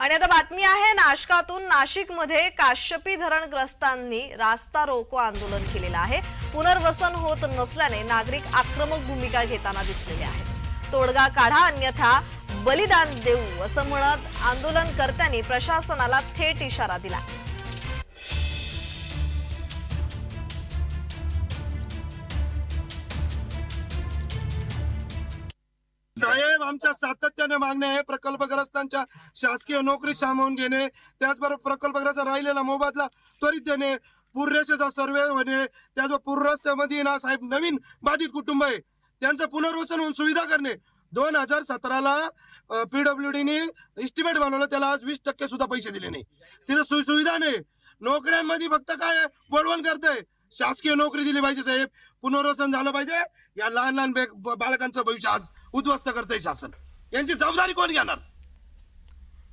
आणि आता बातमी आहे नाशकातून नाशिकमध्ये काश्यपी धरणग्रस्तांनी रास्ता रोको आंदोलन केलेलं आहे. पुनर्वसन होत नसल्याने नागरिक आक्रमक भूमिका घेताना दिसलेले आहेत. तोडगा काढा अन्यथा बलिदान देऊ असं म्हणत आंदोलनकर्त्यांनी प्रशासनाला थेट इशारा दिला. साहेब आमच्या सातत्याने मागण्या आहे प्रकल्पग्रस्तांच्या शासकीय नोकरी सामावून घेणे त्याचबरोबर प्रकल्पग्रस्त राहिलेला मोबदला त्वरित देणे पूररेषेचा सर्वे होणे त्याचबरोबर पूररस्त्यामध्ये ना साहेब नवीन बाधित कुटुंब आहे. त्यांचं पुनर्वसन होऊन सुविधा करणे. दोन हजार सतराला पीडब्ल्यू डीने इस्टिमेट बनवलं त्याला आज वीस टक्के सुद्धा पैसे दिले नाही. तिथं सुविधा नाही. नोकऱ्यांमध्ये फक्त काय बोलवण वळवण शासकीय नोकरी दिली पाहिजे साहेब. पुनर्वसन झालं पाहिजे. या लहान लहान बे- बालकांचं भविष्य आज उद्ध्वस्त करतंय शासन. यांची जबाबदारी कोण घेणार?